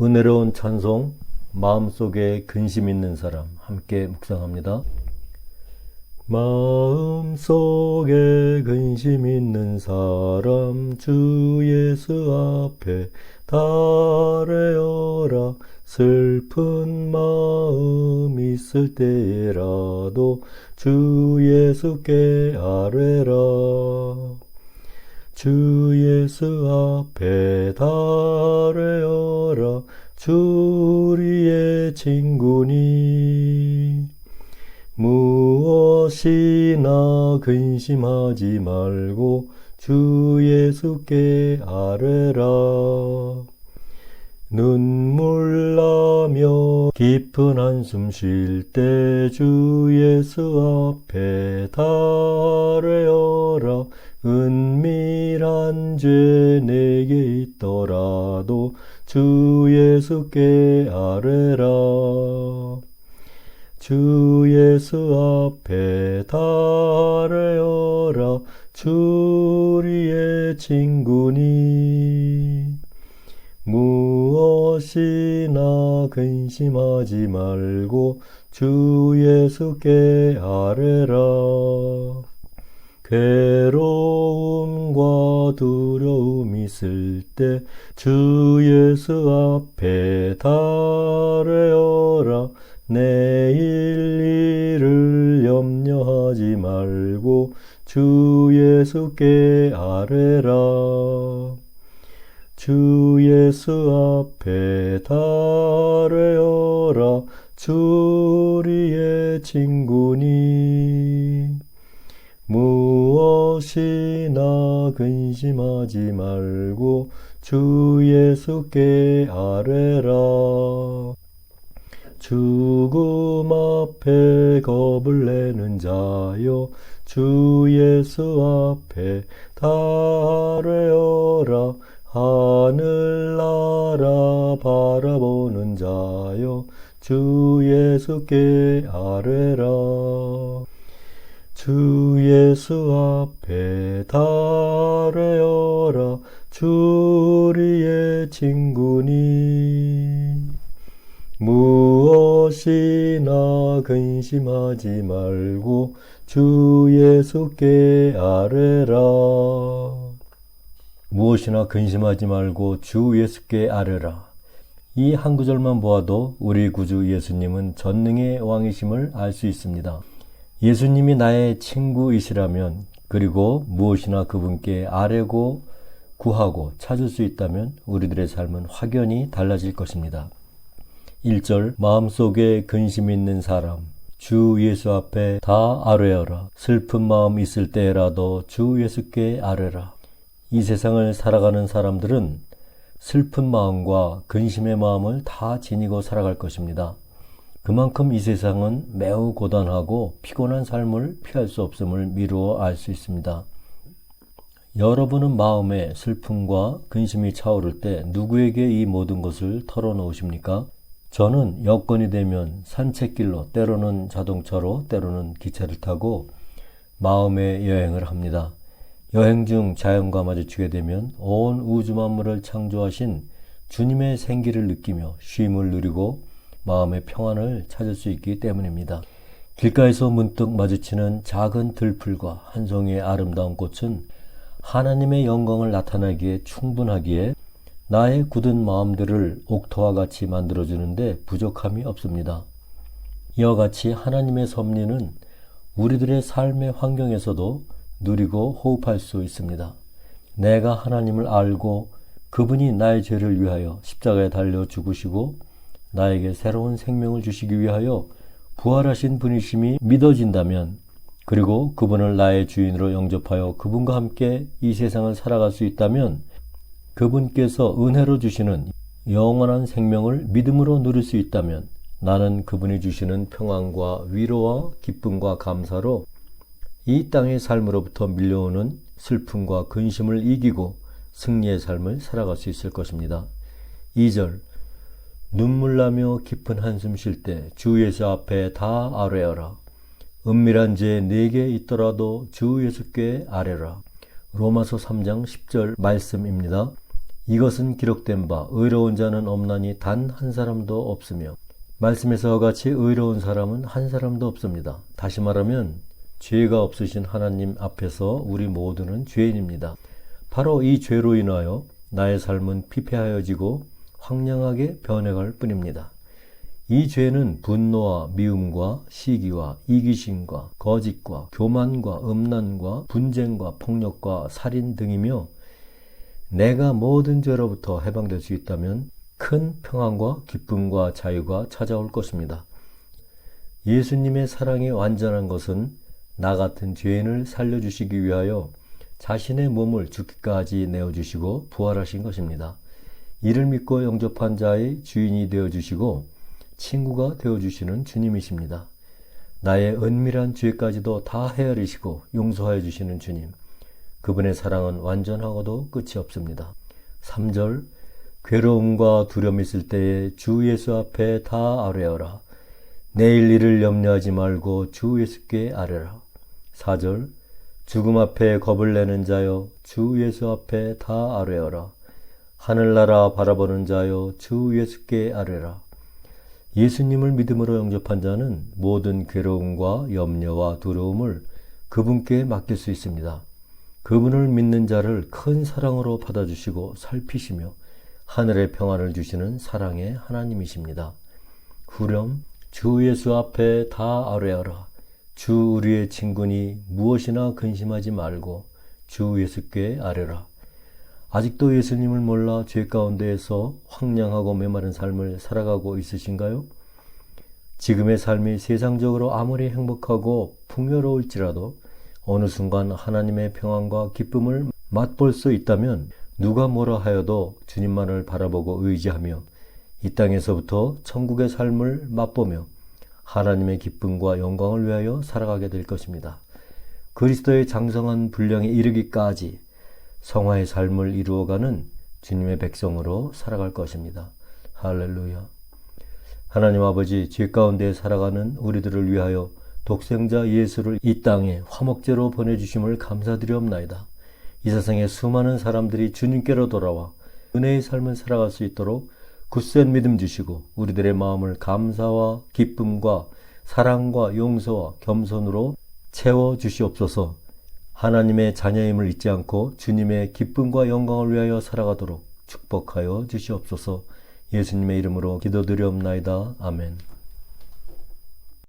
은혜로운 찬송 마음속에 근심 있는 사람 함께 묵상합니다. 마음속에 근심 있는 사람 주 예수 앞에 달래어라 슬픈 마음 있을 때라도 주 예수께 아뢰라 주 예수 앞에 달래어라 주 우리의 친구니 무엇이나 근심하지 말고 주 예수께 아뢰라. 눈물 나며 깊은 한숨 쉴 때 주 예수 앞에 달래어라. 은밀한 죄 내게 있더라 도 주 예수께 아뢰라. 주 예수 앞에 달래어라. 주 우리의 친구니. 무엇이나 근심하지 말고 주 예수께 아뢰라. 괴로움과 두려움 있을 때 주 예수 앞에 달래어라. 내일 일을 염려하지 말고 주 예수께 아뢰라. 주 예수 앞에 달래어라. 주 우리의 친구니. 무엇이나 근심하지 말고 주 예수께 아뢰라. 죽음 앞에 겁을 내는 자여 주 예수 앞에 달래어라. 하늘나라 바라보는 자여 주 예수께 아뢰라 주 예수 앞에 달래어라 주 우리의 친구니. 무엇이나 근심하지 말고 주 예수께 아뢰라. 무엇이나 근심하지 말고 주 예수께 아뢰라. 이 한 구절만 보아도 우리 구주 예수님은 전능의 왕이심을 알 수 있습니다. 예수님이 나의 친구이시라면 그리고 무엇이나 그분께 아뢰고 구하고 찾을 수 있다면 우리들의 삶은 확연히 달라질 것입니다. 1절 마음속에 근심 있는 사람 주 예수 앞에 다 아뢰어라 슬픈 마음 있을 때라도 주 예수께 아뢰라 이 세상을 살아가는 사람들은 슬픈 마음과 근심의 마음을 다 지니고 살아갈 것입니다. 그만큼 이 세상은 매우 고단하고 피곤한 삶을 피할 수 없음을 미루어 알 수 있습니다. 여러분은 마음에 슬픔과 근심이 차오를 때 누구에게 이 모든 것을 털어놓으십니까? 저는 여건이 되면 산책길로 때로는 자동차로 때로는 기차를 타고 마음의 여행을 합니다. 여행 중 자연과 마주치게 되면 온 우주 만물을 창조하신 주님의 생기를 느끼며 쉼을 누리고 마음의 평안을 찾을 수 있기 때문입니다. 길가에서 문득 마주치는 작은 들풀과 한 송이의 아름다운 꽃은 하나님의 영광을 나타나기에 충분하기에 나의 굳은 마음들을 옥토와 같이 만들어주는데 부족함이 없습니다. 이와 같이 하나님의 섭리는 우리들의 삶의 환경에서도 누리고 호흡할 수 있습니다. 내가 하나님을 알고 그분이 나의 죄를 위하여 십자가에 달려 죽으시고 나에게 새로운 생명을 주시기 위하여 부활하신 분이심이 믿어진다면 그리고 그분을 나의 주인으로 영접하여 그분과 함께 이 세상을 살아갈 수 있다면 그분께서 은혜로 주시는 영원한 생명을 믿음으로 누릴 수 있다면 나는 그분이 주시는 평안과 위로와 기쁨과 감사로 이 땅의 삶으로부터 밀려오는 슬픔과 근심을 이기고 승리의 삶을 살아갈 수 있을 것입니다. 2절 눈물 나며 깊은 한숨 쉴 때 주 예수 앞에 다 아뢰어라. 은밀한 죄 네개 있더라도 주 예수께 아뢰라. 로마서 3장 10절 말씀입니다. 이것은 기록된 바 의로운 자는 없나니 단 한 사람도 없으며 말씀에서와 같이 의로운 사람은 한 사람도 없습니다. 다시 말하면 죄가 없으신 하나님 앞에서 우리 모두는 죄인입니다. 바로 이 죄로 인하여 나의 삶은 피폐하여지고 황량하게 변해갈 뿐입니다. 이 죄는 분노와 미움과 시기와 이기심과 거짓과 교만과 음란과 분쟁과 폭력과 살인 등이며 내가 모든 죄로부터 해방될 수 있다면 큰 평안과 기쁨과 자유가 찾아올 것입니다. 예수님의 사랑이 완전한 것은 나 같은 죄인을 살려주시기 위하여 자신의 몸을 죽기까지 내어주시고 부활하신 것입니다. 이를 믿고 영접한 자의 주인이 되어 주시고 친구가 되어 주시는 주님이십니다. 나의 은밀한 죄까지도 다 헤아리시고 용서하여 주시는 주님. 그분의 사랑은 완전하고도 끝이 없습니다. 3절 괴로움과 두려움 있을 때에 주 예수 앞에 다 아뢰어라. 내일 일을 염려하지 말고 주 예수께 아뢰라. 4절 죽음 앞에 겁을 내는 자여 주 예수 앞에 다 아뢰어라. 하늘나라 바라보는 자여 주 예수께 아뢰라. 예수님을 믿음으로 영접한 자는 모든 괴로움과 염려와 두려움을 그분께 맡길 수 있습니다. 그분을 믿는 자를 큰 사랑으로 받아주시고 살피시며 하늘의 평안을 주시는 사랑의 하나님이십니다. 후렴 주 예수 앞에 다 아뢰어라. 주 우리의 친구니 무엇이나 근심하지 말고 주 예수께 아뢰라. 아직도 예수님을 몰라 죄 가운데에서 황량하고 메마른 삶을 살아가고 있으신가요? 지금의 삶이 세상적으로 아무리 행복하고 풍요로울지라도 어느 순간 하나님의 평안과 기쁨을 맛볼 수 있다면 누가 뭐라 하여도 주님만을 바라보고 의지하며 이 땅에서부터 천국의 삶을 맛보며 하나님의 기쁨과 영광을 위하여 살아가게 될 것입니다. 그리스도의 장성한 분량에 이르기까지 성화의 삶을 이루어가는 주님의 백성으로 살아갈 것입니다. 할렐루야. 하나님 아버지, 죄 가운데 살아가는 우리들을 위하여 독생자 예수를 이 땅에 화목제로 보내주심을 감사드리옵나이다. 이 세상에 수많은 사람들이 주님께로 돌아와 은혜의 삶을 살아갈 수 있도록 굳센 믿음 주시고 우리들의 마음을 감사와 기쁨과 사랑과 용서와 겸손으로 채워 주시옵소서 하나님의 자녀임을 잊지 않고 주님의 기쁨과 영광을 위하여 살아가도록 축복하여 주시옵소서 예수님의 이름으로 기도드리옵나이다. 아멘.